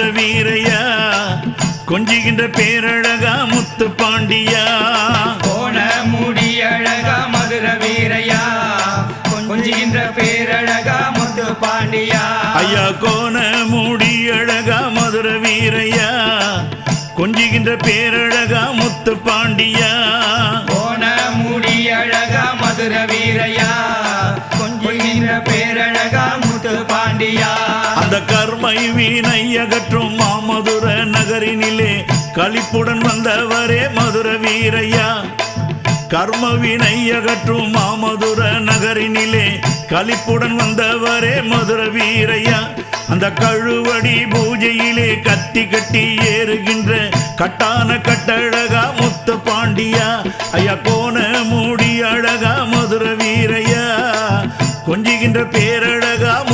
மதுர வீரையா கொஞ்சுகின்ற பேரழகா முத்து பாண்டியா. கோண முடி அழகா மதுர வீரையா கொஞ்சுகின்ற பேரழகா முத்து பாண்டியா. ஐயா கோண மூடி அழகா மதுர வீரையா கொஞ்சுகின்ற பேரழகா முத்து பாண்டியா. கோண முடி அழகா மதுர வீரையா. கர்மை வீணை அகற்றும் மாமதுர நகரினிலே களிப்புடன் வந்தவரே மதுர வீரையா. கர்ம வினை அகற்றும் மாமதுர நகரினிலே களிப்புடன் வந்தவரே மதுர வீரையா. அந்த கழுவடி பூஜையிலே கத்தி கட்டி ஏறுகின்ற கட்டான கட்டழகா முத்த பாண்டியா. ஐயா கோண மூடி அழகா மதுர வீரையா. கொஞ்சுகின்ற பேரழகா